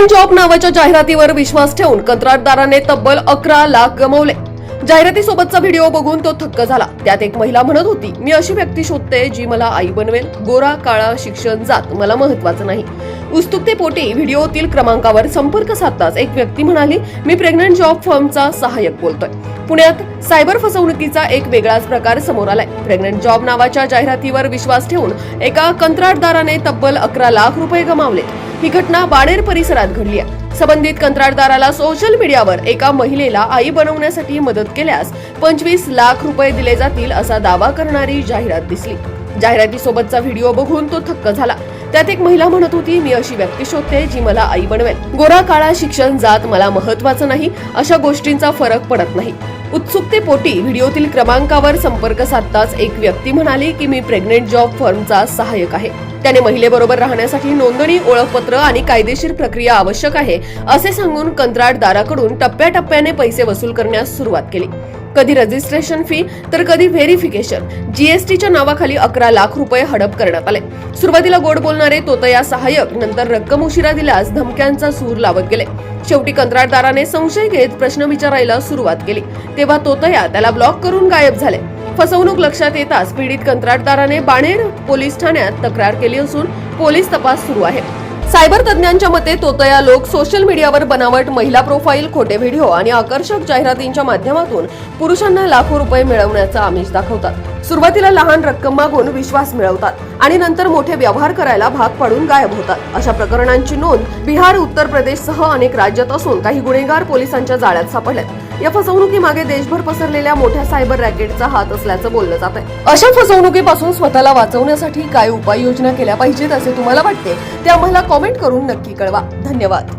Pregnant job नावाच्या जाहिरातीवर विश्वास ठेवून कंत्राटदाराने तब्बल अकरा लाख गमावले. जाहिरातीसोबतचा व्हिडिओ बघून तो थक्क झाला. त्यात एक महिला म्हणत होती मी अशी व्यक्ती शोधते जी मला आई बनवेल. गोरा काळा शिक्षण जात मला महत्वाचं नाही. उत्सुकतेपोटी व्हिडिओतील क्रमांकावर संपर्क साधताच एक व्यक्ती म्हणाली मी प्रेग्नंट जॉब फर्मचा सहाय्यक बोलतोय. पुण्यात सायबर फसवणुकीचा एक वेगळाच प्रकार समोर आलाय. प्रेग्नंट जॉब नावाच्या जाहिरातीवर विश्वास ठेवून एका कंत्राटदाराने तब्बल अकरा लाख रुपये गमावले. ही घटना बाणेर परिसरात घडली आहे. संबंधित कंत्राटदाराला सोशल मीडियावर एका महिलेला आई बनवण्यासाठी मदत केल्यास पंचवीस लाख रुपये दिले जातील असा दावा करणारी जाहिरात दिसली. जाहिरातीसोबतचा व्हिडिओ बघून तो थक्क झाला. त्यात एक महिला म्हणत होती मी अशी व्यक्ती शोधते जी मला आई बनवेल. गोरा काळा शिक्षण जात मला महत्वाचं नाही. अशा गोष्टींचा फरक पडत नाही. उत्सुकतेपोटी व्हिडिओतील क्रमांकावर संपर्क साधताच एक व्यक्ती म्हणाली की मी प्रेग्नेंट जॉब फर्मचा सहाय्यक आहे. त्याने महिलेबरोबर राहण्यासाठी नोंदणी ओळखपत्र आणि कायदेशीर प्रक्रिया आवश्यक आहे असे सांगून कंत्राटदाराकडून टप्प्याटप्प्याने पैसे वसूल करण्यास सुरुवात केली. कधी रजिस्ट्रेशन फी तर कधी व्हेरिफिकेशन जीएसटीच्या नावाखाली अकरा लाख रुपये हडप करण्यात आले. सुरुवातीला गोड बोलणारे तोतया सहाय्यक नंतर रक्कम उशिरा दिल्यास धमक्यांचा सूर लावत गेले. शेवटी कंत्राटदाराने संशय घेत प्रश्न विचारायला सुरुवात केली. तेव्हा तोतया त्याला ब्लॉक करून गायब झाले. फसवणूक लक्षात येताच पीडित कंत्राटदाराने बाणेर पोलीस ठाण्यात तक्रार केली असून पोलीस तपास सुरू आहे. सायबर तज्ञांच्या मते तोतया लोक सोशल मीडियावर बनावट महिला प्रोफाईल खोटे व्हिडिओ आणि आकर्षक जाहिरातींच्या माध्यमातून पुरुषांना लाखो रुपये मिळवण्याचा आमिष दाखवतात. सुरुवातीला लहान रक्कम मागून विश्वास मिळवतात आणि नंतर मोठे व्यवहार करायला भाग पाडून गायब होतात. अशा प्रकरणांची नोंद बिहार उत्तर प्रदेशसह अनेक राज्यात असून काही गुन्हेगार पोलिसांच्या जाळ्यात सापडल्यात या फसवणुकीमागे देशभर पसरलेल्या मोठ्या सायबर रॅकेटचा हात असल्याचं बोललं जात आहे. अशा फसवणुकीपासून स्वतःला वाचवण्यासाठी काय उपाययोजना केल्या पाहिजेत असे तुम्हाला वाटते? ते आम्हाला कॉमेंट करून नक्की कळवा. धन्यवाद.